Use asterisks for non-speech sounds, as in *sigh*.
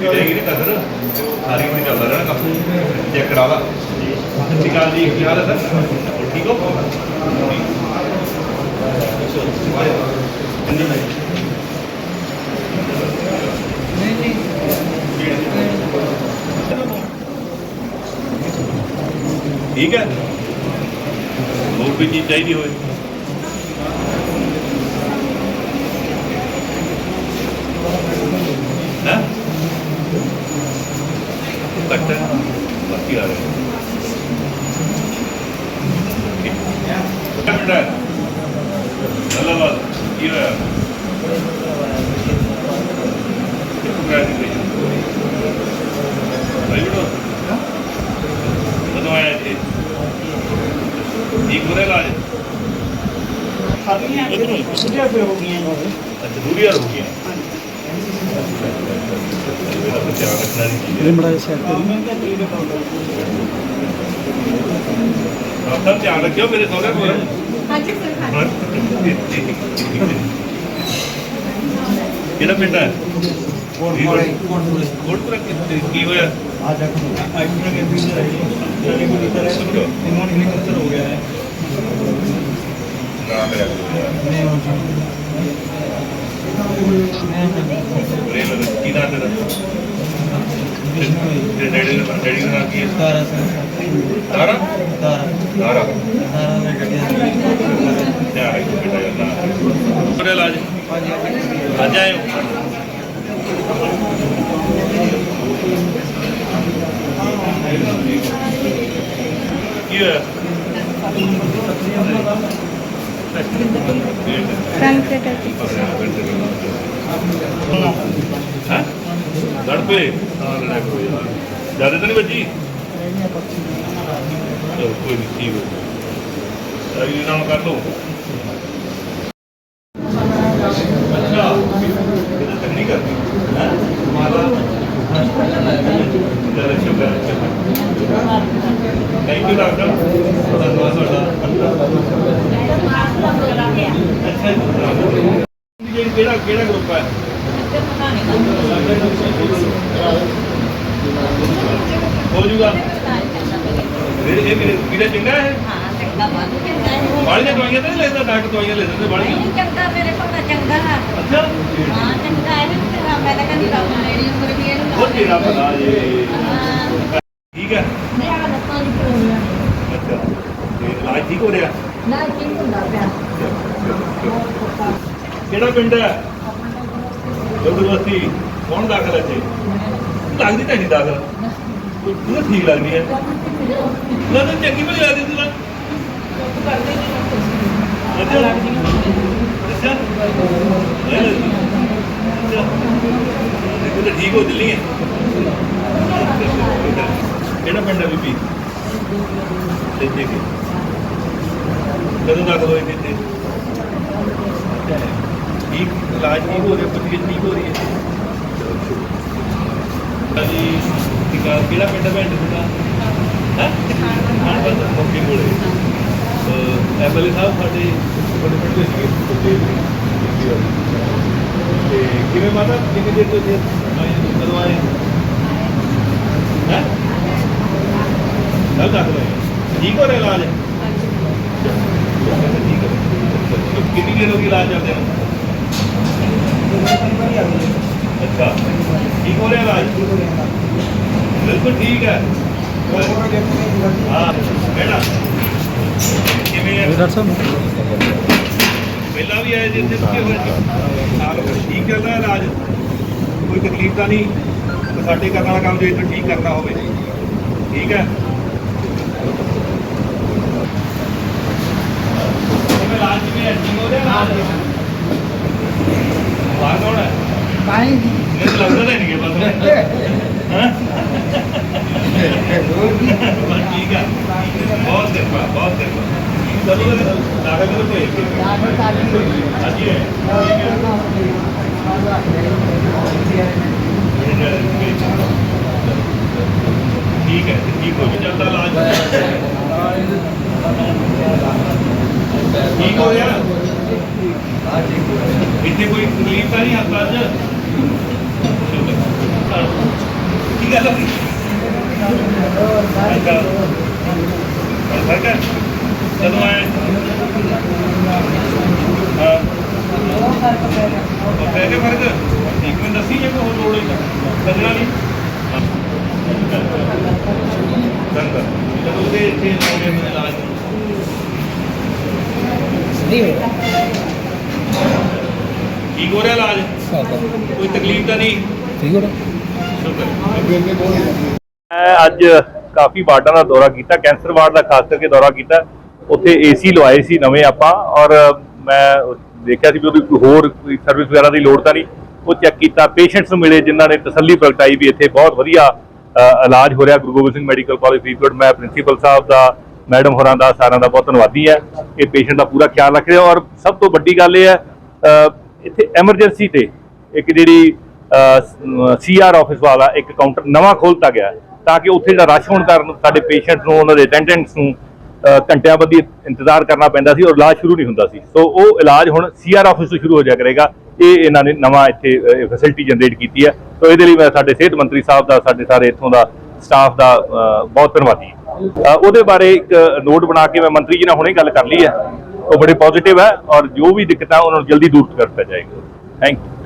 Continue ਚੱਲਦਾ ਰਹਿਣਾ ਕੰਮ। ਚੈੱਕ ਕਰਾ ਲਾ। ਸਤਿ ਸ਼੍ਰੀ ਅਕਾਲ ਜੀ, ਕੀ ਹਾਲ ਹੈ ਸਰ? ਠੀਕ ਹੋ? ਠੀਕ ਹੈ। ਹੋਰ ਕੋਈ ਚੀਜ਼ ਚਾਹੀਦੀ ਹੋਵੇ ਹੈ ਕੱਟ ਬਾਕੀ ਆ ਰਿਹਾ ਕਿੰਨਾ ਹੈ ਧੰਨਵਾਦ ਕੀ ਹੋਇਆ ਕੰਗ੍ਰੈਚੁਲੇਸ਼ਨ ਭਾਈ ਬੜੋ ਕਦੋਂ ਆਇਆ ਇੱਥੇ ਠੀਕ ਹੋ। ਰਿਹਾ ਇਲਾਜ ਸਾਡੀਆਂ ਸੁਝਿਆ ਫਿਰ ਹੋ। ਗਈਆਂ ਜੀ ਅੱਛਾ ਦੂਰੀ ਆ ਹੋ ਹੈ ਬੜਾ ਸ਼ਹਿਰ ਮੈਂ ਤਾਂ ਆਪਣਾ ਧਿਆਨ ਰੱਖਿਓ ਮੇਰੇ ਸਹੁਰੇ ਕੋਲ। ਕਿਹੜਾ ਪਿੰਡ ਹੈ ਕੋਟਪੁਰਾ ਕੀ ਹੋਇਆ आज आईपीएल के बीच जाने को लेकर है तो इन्होंने निकल हो गया है ਨਾਮ ਹੈ मैं ਪ੍ਰੇਮ ਕੀ ਨਾਮ ਤੇਰਾ ਤੇਰੇ ਡੈਡੀ ਦਾ ਨਾਮ ਕੀ ਹੈ ਤਾਰਾ ਸਿੰਘ ਤਾਰਾ ਤਾਰਾ ਤਾਰਾ ਤਾਰਾ ਦਾ ਗੱਡੀ ਧਿਆਨ ਰੱਖੋ ਬੇਟਾ ਅੱਲਾ ਤੁਹਾਡੇ ਇਲਾਜ ਅੱਜ ਆਏ ਹੋ ਕੀ ਹੋਇਆ ਲੜ ਪਏ ਹਾਂ ਲੜਾਈ ਹੋਈ ਯਾਰ ਜ਼ਿਆਦਾ ਤਾਂ ਨਹੀਂ ਵੱਜੀ? ਚਲੋ, ਕੋਈ ਨਹੀਂ, ਠੀਕ ਹੋ ਗਿਆ। ਇਹ ਨਾਮ ਕਰ ਲਓ। ਅੱਛਾ, ਇਹ ਤਾਂ ਨਹੀਂ ਕਰਦੀ ਹੈ। ਮਾਲਾ ਜਰਾ ਸ਼ੁਕਰ ਥੈਂਕ ਯੂ ਡਾਕਟਰ ਧੰਨਵਾਦ ਤੁਹਾਡਾ ਅੱਛਾ ਜੀ ਕਿਹੜਾ ਕਿਹੜਾ ਗਰੁੱਪ ਹੈ? ਜੂਗਾ ਫਿਰ ਇਹ ਮੇਰੇ ਵੀਰੇ ਚੰਗਾ ਹੈ ਬਾਲੀਆਂ ਦਵਾਈਆਂ ਤਾਂ ਨਹੀਂ ਲੈਂਦਾ ਡਾਕਟਰ ਦਵਾਈਆਂ ਲੈ ਦਿੰਦੇ ਬਾਲੀਆਂ ਅੱਛਾ। ਉਹ ਤੇਰਾ ਪਤਾ ਜੇ। ਠੀਕ ਹੈ। ਅੱਛਾ। ਤੇ ਇਲਾਜ ਠੀਕ ਹੋ ਰਿਹਾ? ਕਿਹੜਾ ਪਿੰਡ ਹੈ? ਜਗਦਵਸਤੀ ਕੌਣ ਦਾਖਲ ਹੈ ਇੱਥੇ? ਲੱਗਦੀ ਤਾਂ ਨਹੀਂ ਦਾਖਲ। ਤੂੰ ਠੀਕ ਲੱਗਦੀ ਹੈ। ਨਾ ਤਾਂ ਚੰਗੀ ਭਲੀ ਲੱਗਦੀ ਤੂੰ ਤਾਂ ਅੱਛਾ। ਅੱਛਾ। ਨਹੀਂ ਲੱਗਦੀ। ਅੱਛਾ। ਤੂੰ ਤਾਂ ਠੀਕ ਹੋ ਚੱਲੀ ਹੈ। ਕਿਹੜਾ ਪਿੰਡ ਹੈ ਬੀਬੀ? ਇੱਥੇ ਕਿ ਕਦੋਂ ਦਾਖਲ ਹੋਏ ਕਿਤੇ ਠੀਕ, ਇਲਾਜ ਠੀਕ ਹੋ ਰਿਹਾ ਕੁਝ ਠੀਕ ਹੋ ਰਹੀ ਹੈ। ਜੀ ਠੀਕ ਕਿਹੜਾ ਪਿੰਡ ਹੈ ਭੈਣ ਤੁਹਾਡਾ? ਹੈ? ਹਾਂ ਬਸ ਮੌਕੇ ਕੋਲੇ। ਐਮਐਲਏ ਸਾਹਿਬ ਸਾਡੇ ਬੜੇ ਪਿੰਡ ਦੇ ਸੀਗੇ ਉੱਥੇ ਤੇ ਕਿਵੇਂ ਮਾਤਾ? ਕਿੰਨੀ ਦੇਰ ਤੋਂ ਇੱਥੇ ਆਏ ਹੋ? ਕਦੋਂ ਆਏ ਹੈ? ਕੱਲ ਹੋਏ ਠੀਕ ਹੋ ਰਿਹਾ ਇਲਾਜ? ਠੀਕ ਹੈ ਕਿੰਨੀ ਦੇਰ ਹੋ ਗਈ ਇਲਾਜ ਚੱਲਦੇ ਨੂੰ? ਅੱਛਾ ਠੀਕ ਹੋ ਰਿਹਾ ਇਲਾਜ? ਬਿਲਕੁਲ ਠੀਕ ਹੈ। ਹਾਂ ਪਹਿਲਾਂ ਵੀ ਆਏ ਜੀ ਇੱਥੇ ਕੀ ਹੋਇਆ ਸਾਰਾ ਕੁਝ ਠੀਕ ਚੱਲਦਾ ਹੈ ਰਾਜ ਕੋਈ ਤਕਲੀਫ ਤਾਂ ਨਹੀਂ। ਸਾਡੇ ਕਰਨ ਵਾਲਾ ਕੰਮ ਜੇ ਇੱਥੇ ਠੀਕ ਕਰਨਾ ਹੋਵੇ। ਠੀਕ ਹੈ? ਰਾਜ ਜੀ ਮੈਂ ਐਡਿੰਗ ਹੋ ਰਿਹਾ ਨਾਲ ਬਾਹਰ ਕੌਣ ਹੈ? ਪਾਣੀ ਜੀ ਮੈਨੂੰ ਲੱਗਦਾ ਨਹੀਂ ਕਿ ਪਤਾ *laughs* ਹਾਂ ਬਸ ਠੀਕ ਹੈ ਬਹੁਤ ਕਿਰਪਾ ਬਹੁਤ ਕਿਰਪਾ ਚਲੋ ਦਾਖਲ ਕਰੋ ਭੇਜ ਕੇ ਹਾਂਜੀ ਹੈ ਠੀਕ ਹੈ ਤੇ ਠੀਕ ਹੋ ਗਿਆ ਚੱਲਦਾ ਇਲਾਜ ਠੀਕ ਹੋ ਗਿਆ ਇੱਥੇ ਕੋਈ ਤਕਲੀਫ ਤਾਂ ਨਹੀਂ ਹਸਪਤਾਲ 'ਚ ਸ਼ੁਕਰ। ਕੀ ਗੱਲ ਹੋ ਗਈ ਅੱਛਾ ਹੁਣ ਫ਼ਰਕ ਹੈ ਜਦੋਂ ਆਏ ਹਾਂ ਉਹ ਪੈ ਗਿਆ ਫ਼ਰਕ ਇੱਕ ਮਿੰਟ ਦੱਸੀ ਜੇ ਕੋਈ ਹੋਰ ਲੋੜ ਹੋਈ ਤਾਂ ਸੱਜਣਾ ਨਹੀਂ ਦੰਦ ਜਦੋਂ ਉਹਦੇ ਇੱਥੇ ਲੋੜੇ ਨੂੰ ਇਲਾਜ ਨੂੰ ਠੀਕ ਹੋ ਰਿਹਾ ਇਲਾਜ ਕੋਈ ਤਕਲੀਫ ਤਾਂ ਨਹੀਂ ਠੀਕ ਹੋ ਸ਼ੁਕਰ ਮੈਂ ਅੱਜ ਕਾਫੀ ਵਾਰਡਾਂ ਦਾ ਦੌਰਾ ਕੀਤਾ, ਕੈਂਸਰ ਵਾਰਡ ਦਾ ਖਾਸ ਕਰਕੇ ਦੌਰਾ ਕੀਤਾ। ਉੱਥੇ ਏਸੀ ਲਵਾਏ ਸੀ ਨਵੇਂ ਆਪਾਂ ਔਰ ਮੈਂ ਦੇਖਿਆ ਸੀ ਵੀ ਉਹਦੀ ਕੋਈ ਹੋਰ ਕੋਈ ਸਰਵਿਸ ਵਗੈਰਾ ਦੀ ਲੋੜ ਤਾਂ ਨਹੀਂ। ਉਹ ਚੈੱਕ ਕੀਤਾ ਪੇਸ਼ੈਂਟਸ ਨੂੰ ਮਿਲੇ ਜਿਨ੍ਹਾਂ ਨੇ ਤਸੱਲੀ ਪ੍ਰਗਟਾਈ ਵੀ ਇੱਥੇ ਬਹੁਤ ਵਧੀਆ ਇਲਾਜ ਹੋ ਰਿਹਾ। Guru Gobind Singh medical college Faridkot. ਮੈਂ ਪ੍ਰਿੰਸੀਪਲ ਸਾਹਿਬ ਦਾ ਮੈਡਮ ਹੋਰਾਂ ਦਾ ਸਾਰਿਆਂ ਦਾ ਬਹੁਤ ਧੰਨਵਾਦੀ ਹੈ। ਇਹ ਪੇਸ਼ੈਂਟ ਦਾ ਪੂਰਾ ਖਿਆਲ ਰੱਖ ਰਿਹਾ ਔਰ ਸਭ ਤੋਂ ਵੱਡੀ ਗੱਲ ਇਹ ਹੈ ਇੱਥੇ ਐਮਰਜੈਂਸੀ ਤੇ ਇੱਕ ਜਿਹੜੀ ਸੀਆਰ ਆਫਿਸ ਵਾਲਾ ਇੱਕ ਕਾਊਂਟਰ ਨਵਾਂ ਖੋਲਤਾ ਗਿਆ ਤਾਂ ਕਿ ਉੱਥੇ ਜਿਹੜਾ ਰਸ਼ ਹੋਣ ਕਾਰਨ ਸਾਡੇ ਪੇਸ਼ੈਂਟਸ ਨੂੰ, ਉਹਨਾਂ ਦੇ ਅਟੈਂਡੈਂਟਸ ਨੂੰ ਘੰਟਿਆਂ ਬੱਧੀ ਇੰਤਜ਼ਾਰ ਕਰਨਾ ਪੈਂਦਾ ਸੀ ਔਰ ਇਲਾਜ ਸ਼ੁਰੂ ਨਹੀਂ ਹੁੰਦਾ ਸੀ। ਸੋ ਉਹ ਇਲਾਜ ਹੁਣ ਸੀਆਰ ਆਫਿਸ ਤੋਂ ਸ਼ੁਰੂ ਹੋ ਜਾਇਆ ਕਰੇਗਾ। ਇਹ ਇਹਨਾਂ ਨੇ ਨਵਾਂ ਇੱਥੇ ਫੈਸਿਲਿਟੀ ਜਨਰੇਟ ਕੀਤੀ ਹੈ। ਸੋ ਇਹਦੇ ਲਈ ਮੈਂ ਸਾਡੇ ਸਿਹਤ ਮੰਤਰੀ ਸਾਹਿਬ ਦਾ, ਸਾਡੇ ਸਾਰੇ ਇੱਥੋਂ ਦਾ ਸਟਾਫ ਦਾ ਬਹੁਤ ਧੰਨਵਾਦੀ ਹਾਂ। ਉਹਦੇ ਬਾਰੇ ਇੱਕ ਨੋਟ ਬਣਾ ਕੇ ਮੈਂ ਮੰਤਰੀ ਜੀ ਨਾਲ ਹੁਣੇ ਗੱਲ ਕਰ ਲਈ ਹੈ। ਉਹ ਬੜੇ ਪੋਜ਼ਿਟਿਵ ਹੈ ਔਰ ਜੋ ਵੀ ਦਿੱਕਤਾਂ ਉਹਨਾਂ ਨੂੰ ਜਲਦੀ ਦੂਰ ਕਰਤਾ ਜਾਏਗਾ। Thank you